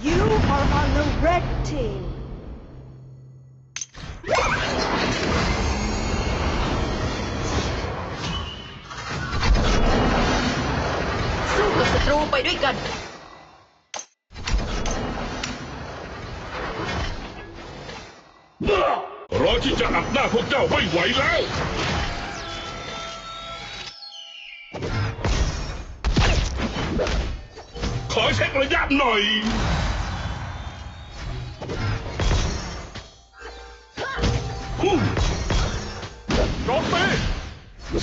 You are on the red team. สู้กับศัตรูไปด้วยกันรอที่จะอัดหน้าพวกเจ้าไม่ไหวแล้ว ขอเช็คระยะหน่อย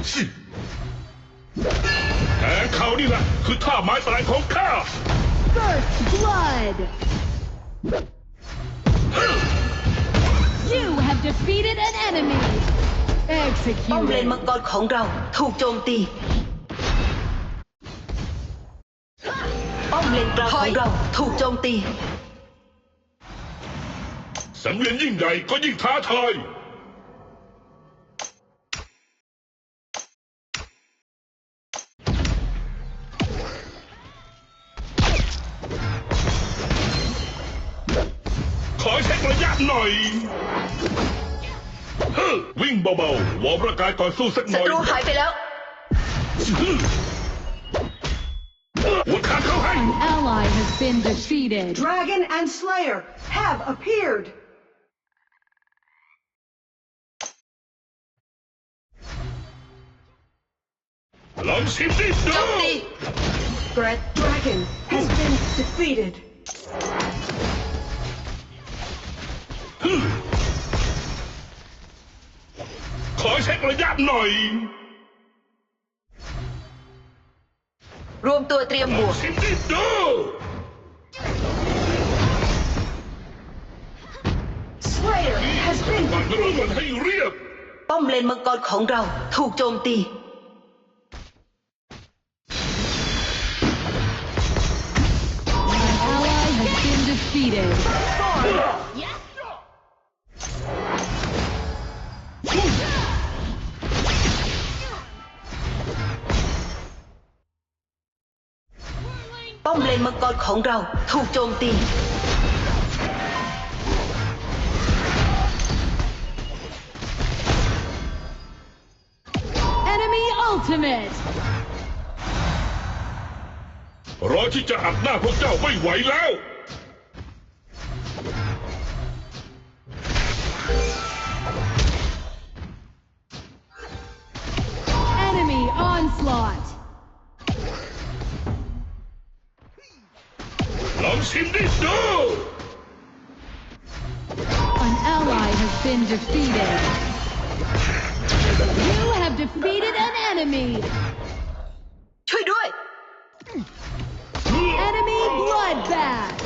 งเจ้าหลังข้า ฮู้ฮู้ ช่วยด้วย ข้าจัดการเอง ลองชิมนิดดูชิแทงเขานี่แหละคือท่าไม้ตายของข้า First blood. You have defeated an enemy. ป้อมเลน Executed. มังกรของเราถูกโจมตี ป้อมเลนกลางของเราถูกโจมตี สังเวียนยิ่งใหญ่ก็ยิ่งท้าทาย ฮ้อวิ่งเบาๆวอร์มร่างกายต่อสู้สักห ศั น่อย ตรูหายไปแล้ว หัวขาเข้าให้ Ally has been defeated. Dragon and Slayer have appeared. ลองชิมนิด โจ ดู มตี Great Dragon has been defeated. ขอเช็คระยะหน่อย รวมตัวเตรียมบวกชิมนิดดู Slayer has been วางระเบิด defeated. ให้เรียบ ป้อมเลนมังกรของเราถูกโจมตี Ally has been defeated. เลนมังกรของเราถูกโจมตี Enemy ultimate. รอที่จะอัดหน้าพวกเจ้าไม่ไหวแล้ว ลองชิมนิดดู An ally has been defeated. You have defeated an enemy. ช่วยด้วย Enemy bloodbath.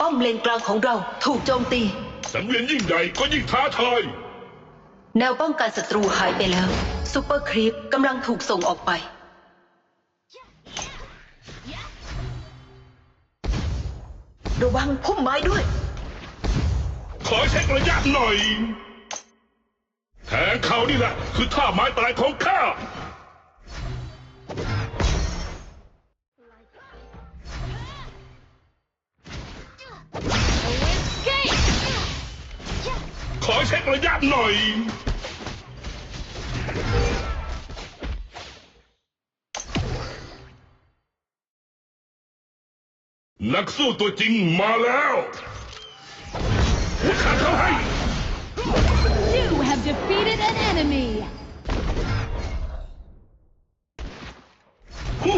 ป้อมเลนกลางของเราถูกโจมตี สังเวียนยิ่งใหญ่ก็ยิ่งท้าทาย แนวป้องกันศัตรูหายไปแล้วซูเปอร์ครีปกำลังถูกส่งออกไป ระวังพุ่มไม้ด้วย ขอเช็คระยะหน่อย แทงเขานี่แหละ คือท่าไม้ตายของข้า ขอเช็คระยะหน่อย นักสู้ตัวจริงมาแล้ว หัวขาเข้าให้ You have defeated an enemy. ฮู้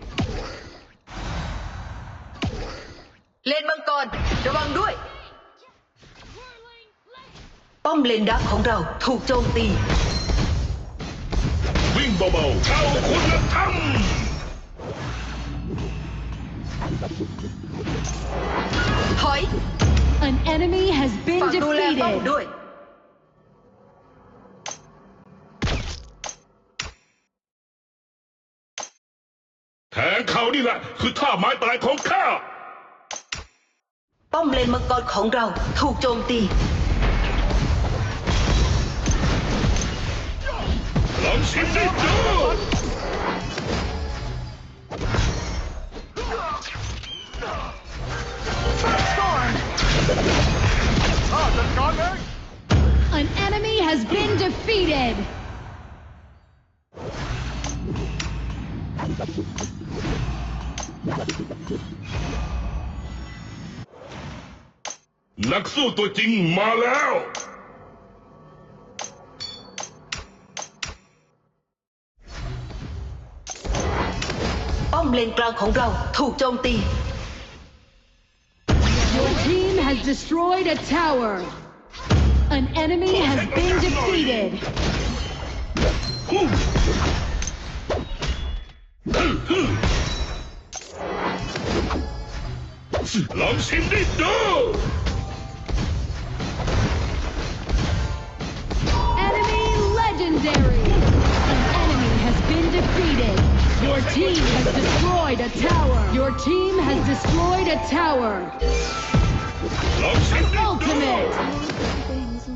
รระวังด้วย ป้อมเลนดักของเราถูกโจมตี วิ่งเบาๆเข้าคุณธรรมถอย An enemy has been ฝากดูแลป้อม defeated. ด้วย แทงเขานี่แหละ คือท่าไม้ตายของข้า ป้อมเลนมังกรของเราถูกโจมตี ลองชิมได้ดู ข้าจัดการเอง An enemy has been defeated. นักสู้ตัวจริงมาแล้ว ป้อมเลนกลางของเราถูกโจมตี Your team has destroyed a tower. An enemy has been defeated. ลองชิมได้ดู defeated. Your team has destroyed a tower. Your team has destroyed a tower. Ultimate. Things.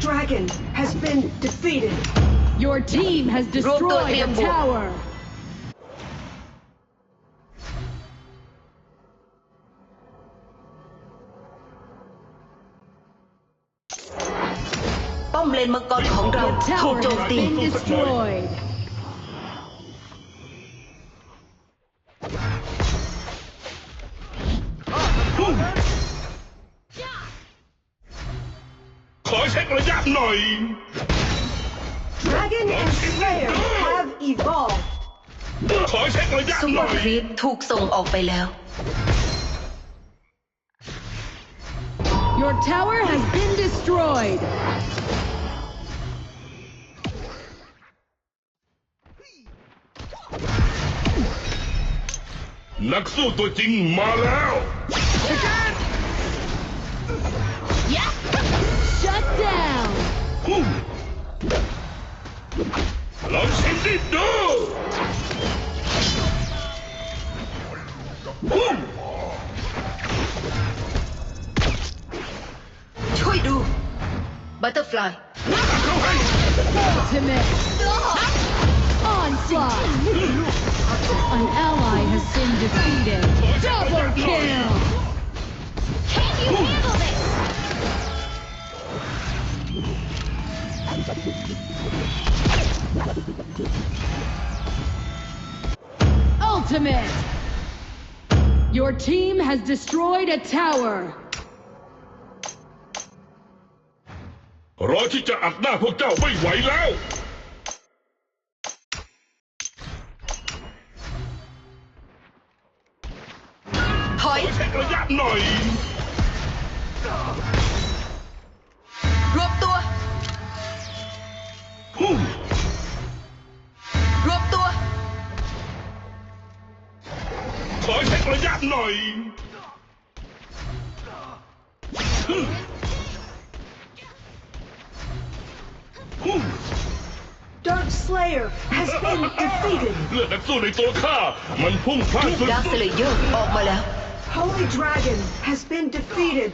Dragon has been defeated. Your team has destroyed a tower. ป้อมเลนมังกรของเรา The ถูก tower โจม has ตี been destroyed. ขอเช็คระยะหน่อย Dragon and Slayer have evolved. ขอเช็คระยะซุปหเปอน่อร์ย ครีปถูกส่งออกไปแล้ว Your tower has been destroyed. นักสู้ตัวจริงมาแล้ว Shut down. ลองชิมได้ดูพุ่มช่วยดูบัตเตอร์ฟลายเข้าให้ Ultimate. Onslaught. An ally has been defeated. Double kill. Can you handle this? Ultimate. Your team has destroyed a tower. รอที่จะอัดหน้าพวกเจ้าไม่ไหวแล้ว อยขอเช็คระยะหน่อย รวบตัว พุ่มรวบตัว ขอเช็คระยะหน่อยพุ่ม Dark Slayer has been defeated. เลือดนักสู้ในตัวข้า มันพุ่งพลาดสุด ดาร์คสเลเยอร์ออกมาแล้ว Holy Dragon has been defeated!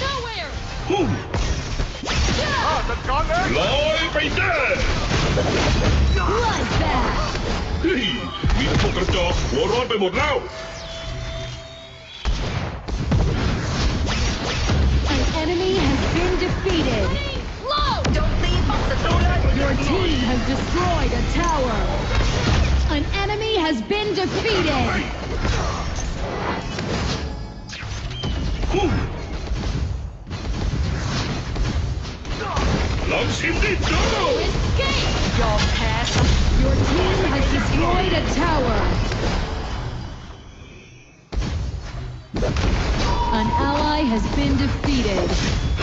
Nowhere! Hmm. Who? Ah, the gunner! Lord, be dead! เฮ้ยมีแต่พวกกระจอกหัวร้อนไปหมดแล้ว An enemy has been defeated. Low! โจมตีป้อมศัตรูเลย Your team has destroyed a tower. An enemy has been defeated. ฮู้ loves him they double! Escape, your pair! Your team has destroyed a tower! An ally has been defeated.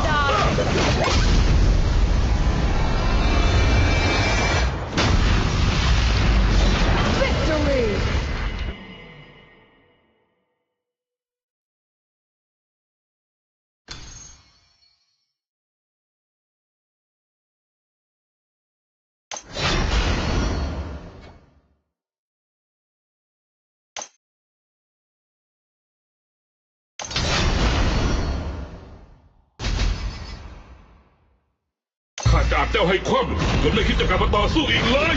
Stop! ข้าบเจ้าให้คว่ำผมไม่คิดจะกลับมาต่อสู้อีกเลย